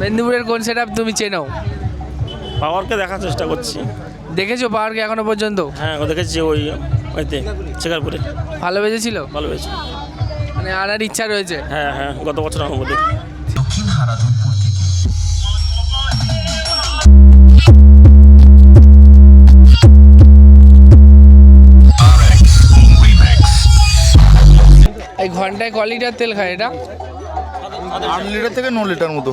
মেদিনীপুরের কোন সেট তুমি চেনো পাওয়ারকে দেখার চেষ্টা করছি। দেখেছ পাওয়ারকে এখনও পর্যন্ত? হ্যাঁ ও দেখেছি ওই ওইতে শিকারপুরে। ভালো বেজেছিল? ভালো হয়েছে মানে আনার ইচ্ছা রয়েছে? হ্যাঁ হ্যাঁ গত বছর থেকে। এই ঘন্টায় ক লিটার তেল খায় এটা? আট লিটার থেকে ন লিটার মতো।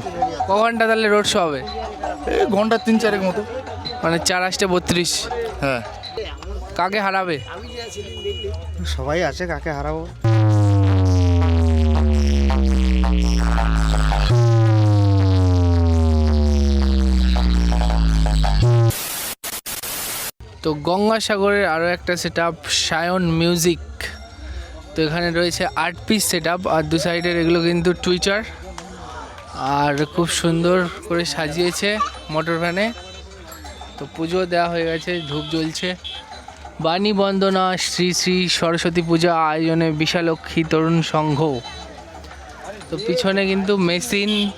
ক ঘণ্টা তাহলে রোড শো হবে? এই ঘণ্টা তিন চারেক মতো। মানে চার আসতে বত্রিশ। হ্যাঁ। কাকে হারাবে? সবাই আছে কাকে হারাবো? তো গঙ্গাসাগরের আরও একটা সেট আপ সায়ন মিউজিক তো এখানে রয়েছে আট পিস সেট আপ আর দু সাইডের এগুলো কিন্তু টুইটার আর খুব সুন্দর করে সাজিয়েছে মোটর ভ্যানে। তো পুজো দেওয়া হয়ে গেছে, ধূপ জ্বলছে। বাণী বন্দনা, শ্রী শ্রী সরস্বতী পূজা আয়োজনে বিশালক্ষী তরুণ সংঘ। তো পিছনে কিন্তু মেশিন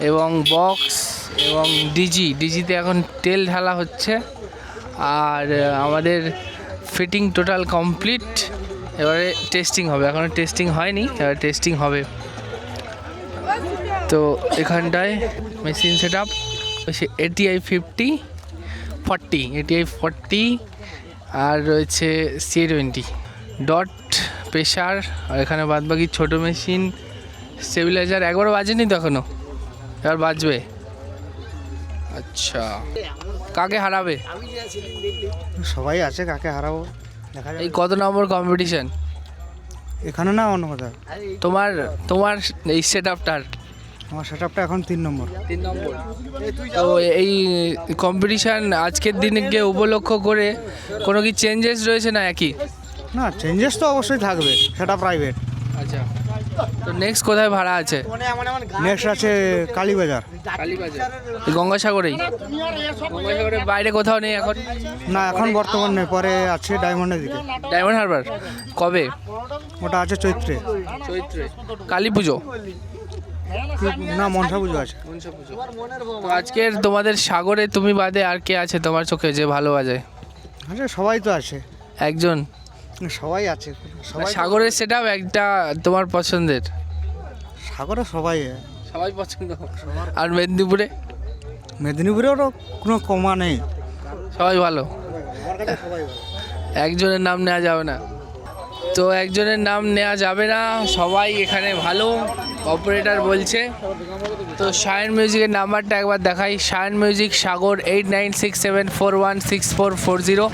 এবং বক্স এবং ডিজি, ডিজিতে এখন তেল ঢালা হচ্ছে। আর আমাদের ফিটিং টোটাল কমপ্লিট। এবারে টেস্টিং হবে এখনও টেস্টিং হয়নি, এবার টেস্টিং হবে। তো এখানটায় machine set up ATI fifty forty ATI forty আর রয়েছে সি টোয়েন্টি ডট প্রেশার আর এখানে বাদবাকি ছোটো মেশিন স্টেবিলাইজার একবারও বাজেনি তো এখনও এবার বাজবে? আচ্ছা। কাকে হারাবে? সবাই আছে কাকে হারাবো? এই কত নম্বর কম্পিটিশন এখানে না অন্য কথা তোমার তোমার এই সেট আপটার আমার সেট আপটা এখন তিন নম্বর। তিন নম্বর। তো এই কম্পিটিশান আজকের দিনকে উপলক্ষ করে কোনো কি চেঞ্জেস রয়েছে না একই? না চেঞ্জেস তো অবশ্যই থাকবে সেটা প্রাইভেট আচ্ছা। তো নেক্সট কোথায় ভাড়া আছে? নেক্সট আছে কালীবাজার। কালীবাজার। গঙ্গাসাগরেই? গঙ্গাসাগরের বাইরে কোথাও নেই এখন? না এখন বর্তমান নেই পরে আছে ডায়মন্ডের দিকে। ডায়মন্ড হারবার কবে? ওটা আছে চৈত্রে। চৈত্রে। কালী পুজো না মনসা পুজো আছে। তো আজকের তোমাদের সাগরে তুমি বাদে আর কে আছে তোমার চোখে যে ভালো বাজে? আচ্ছা সবাই তো আছে। একজন? সবাই আছে। সবাই সাগরের সেটা একটা তোমার পছন্দের। সাগরে সবাই। সবাই পছন্দ। আর মেদিনীপুরে? মেদিনীপুরেও কোনো কমা নেই। সবাই ভালো। একজনের নাম নেওয়া যাবে না। তো একজনের নাম নেওয়া যাবে না। সবাই এখানে ভালো। অপারেটর বলছে। তো শায়ন মিউজিকের নাম্বারটা একবার দেখাই। Shayan music Sagar eight nine six seven four one six four four zero.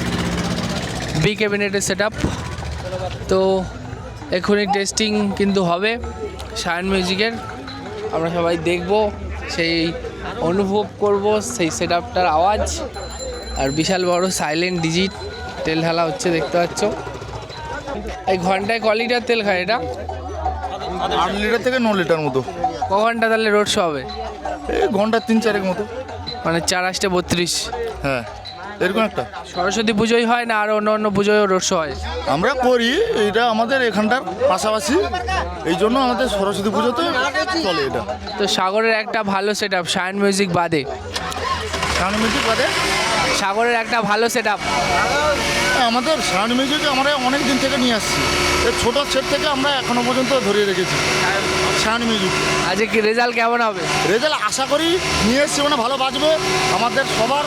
B ক্যাবিনেটের সেট তো এখনই টেস্টিং কিন্তু হবে শায়ন মিউজিকের। আমরা সবাই দেখব, সেই অনুভব করব, সেই সেট আপটার আওয়াজ। আর বিশাল বড় সাইলেন্ট ডিজিট তেল ঢালা হচ্ছে, দেখতে পাচ্ছ। এই ঘন্টায় ক লিটার তেল খায় এটা। আট লিটার থেকে ন লিটার মতো। ক ঘণ্টা তাহলে রোড শো হবে? এই ঘণ্টা তিন চারেক মতো। মানে চার আসতে বত্রিশ। হ্যাঁ এরকম একটা। সরস্বতী পুজোই হয় না আর অন্য অন্য পুজোয়ও রোড শো হয়? আমরা করি এটা আমাদের এখানটার পাশাপাশি। এই জন্য আমাদের সরস্বতী পুজোতে চলে এটা। তো সাগরের একটা ভালো সেট আপ শায়ন মিউজিক বাদে। সাউন্ড মিউজিক বাদে। সাগরের একটা ভালো সেট আপ আমাদের সাউন্ড মিউজিক আমরা অনেক দিন থেকে নিয়ে আসছি। এই ছোটো সেট থেকে আমরা এখনও পর্যন্ত ধরিয়ে রেখেছি। সাউন্ড মিউজিক আজকে কি রেজাল্ট কেমন হবে? রেজাল্ট আশা করি নিয়ে এসছি মানে ভালো বাজবে। আমাদের সবার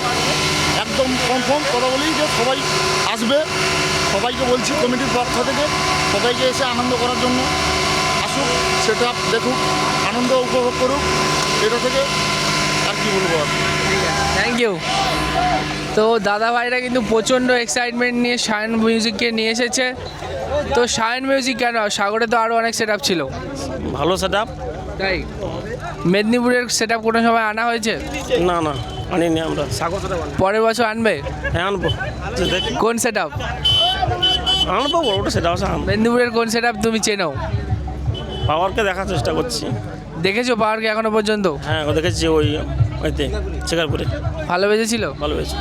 একদম কনফার্ম কথা বলি যে সবাই আসবে। সবাইকে বলছি কমিটির পক্ষ থেকে। সবাইকে এসে আনন্দ করার জন্য আসুক সেটা দেখুক আনন্দ উপভোগ করুক। এটা থেকে আর কি বলব আর? থ্যাংক ইউ তো দাদা ভাইরা কিন্তু প্রচণ্ড এক্সাইটমেন্ট নিয়ে শায়ন মিউজিককে নিয়ে এসেছে। তো শায়ন মিউজিক কেন? সাগরে তো আরও অনেক সেট ছিল। ভালো সেট আপ তাই? মেদিনীপুরের সেট আপ কোনো সময় আনা হয়েছে? না না আনিনি আমরা। সাগর সেট পরের বছর আনবে? হ্যাঁ আনব। কোন সেট আপ আনব ওটা সেটা আছে মেদিনীপুরের কোন সেট আপ তুমি চেনো? পাওয়ারকে দেখার চেষ্টা করছি। দেখেছ পাওয়ারকে এখনও পর্যন্ত? হ্যাঁ ও দেখেছি ওই ওইতে শিকারপুরে। ভালো বেজেছিল ভালো হয়েছে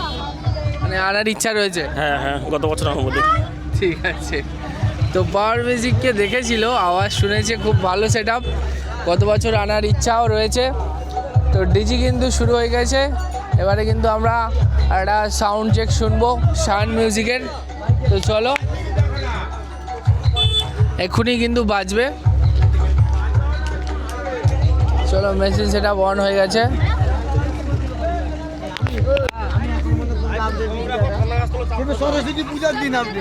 মানে আনার ইচ্ছা রয়েছে? হ্যাঁ হ্যাঁ গত বছর আনব দেখি ঠিক আছে। তো পাওয়ার মিউজিককে দেখেছিল আওয়াজ শুনেছে খুব ভালো সেট আপ গত বছর আনার ইচ্ছাও রয়েছে। তো ডিজি কিন্তু শুরু হয়ে গেছে। এবারে কিন্তু আমরা একটা সাউন্ড চেক শুনব শান মিউজিকের। তো চলো এক্ষুনি কিন্তু বাজবে। চলো মেশিন সেটা অন হয়ে গেছে। সরস্বতী পূজার দিন আপনি।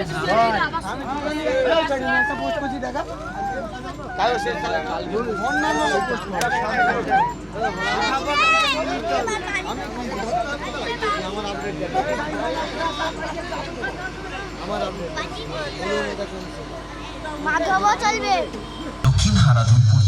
মাধব চলবে। দক্ষিণ হারাধনপুর